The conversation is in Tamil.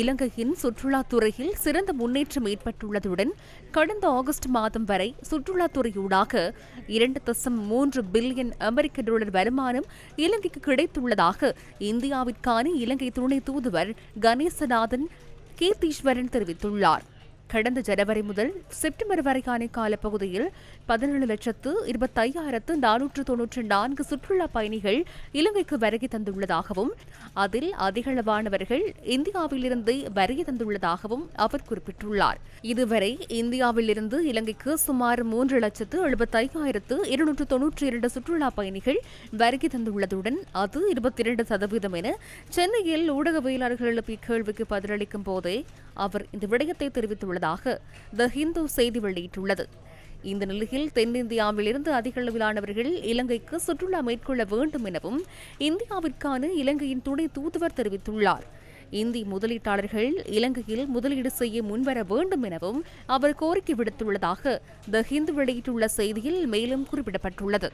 இலங்கையின் சுற்றுலாத்துறையில் சிறந்த முன்னேற்றம் ஏற்பட்டுள்ளதுடன் கடந்த ஆகஸ்ட் மாதம் வரை சுற்றுலாத்துறையூடாக இரண்டு தசம் மூன்று பில்லியன் அமெரிக்க டாலர் வருமானம் இலங்கைக்கு கிடைத்துள்ளதாக இந்தியாவிற்கான இலங்கை துணை தூதுவர் கணேசநாதன் கீர்த்தீஸ்வரன் தெரிவித்துள்ளார். கடந்த ஜனவரி முதல் செப்டம்பர் வரைக்கான காலப்பகுதியில் பதினேழு லட்சத்து இருபத்தையாயிரத்து நானூற்று தொன்னூற்று நான்கு சுற்றுலா பயணிகள் இலங்கைக்கு வருகை தந்துள்ளதாகவும் அதில் அதிகளவானவர்கள் இந்தியாவிலிருந்து வருகை தந்துள்ளதாகவும் அவர் குறிப்பிட்டுள்ளார். இதுவரை இந்தியாவிலிருந்து இலங்கைக்கு சுமார் மூன்று லட்சத்து எழுபத்தையாயிரத்து இருநூற்று தொன்னூற்றி இரண்டு சுற்றுலா பயணிகள் வருகை தந்துள்ளதுடன் அது இருபத்தி இரண்டு சதவீதம் என சென்னையில் ஊடகவியலாளர்கள் எழுப்பிய கேள்விக்கு பதிலளிக்கும் போதே அவர் இந்த விடயத்தை தெரிவித்துள்ளார் வருவதாக த ஹிந்து செய்தி வெளியிட்டுள்ளது. இந்த நிலையில் தென்னிந்தியாவிலிருந்து அதிக அளவிலானவர்கள் இலங்கைக்கு சுற்றுலா மேற்கொள்ள வேண்டும் எனவும் இந்தியாவிற்கான இலங்கையின் துணை தூதுவர் தெரிவித்துள்ளார். இந்தி முதலீட்டாளர்கள் இலங்கையில் முதலீடு செய்ய முன்வர வேண்டும் எனவும் அவர் கோரிக்கை விடுத்துள்ளதாக த ஹிந்து வெளியிட்டுள்ள செய்தியில் மேலும் குறிப்பிடப்பட்டுள்ளது.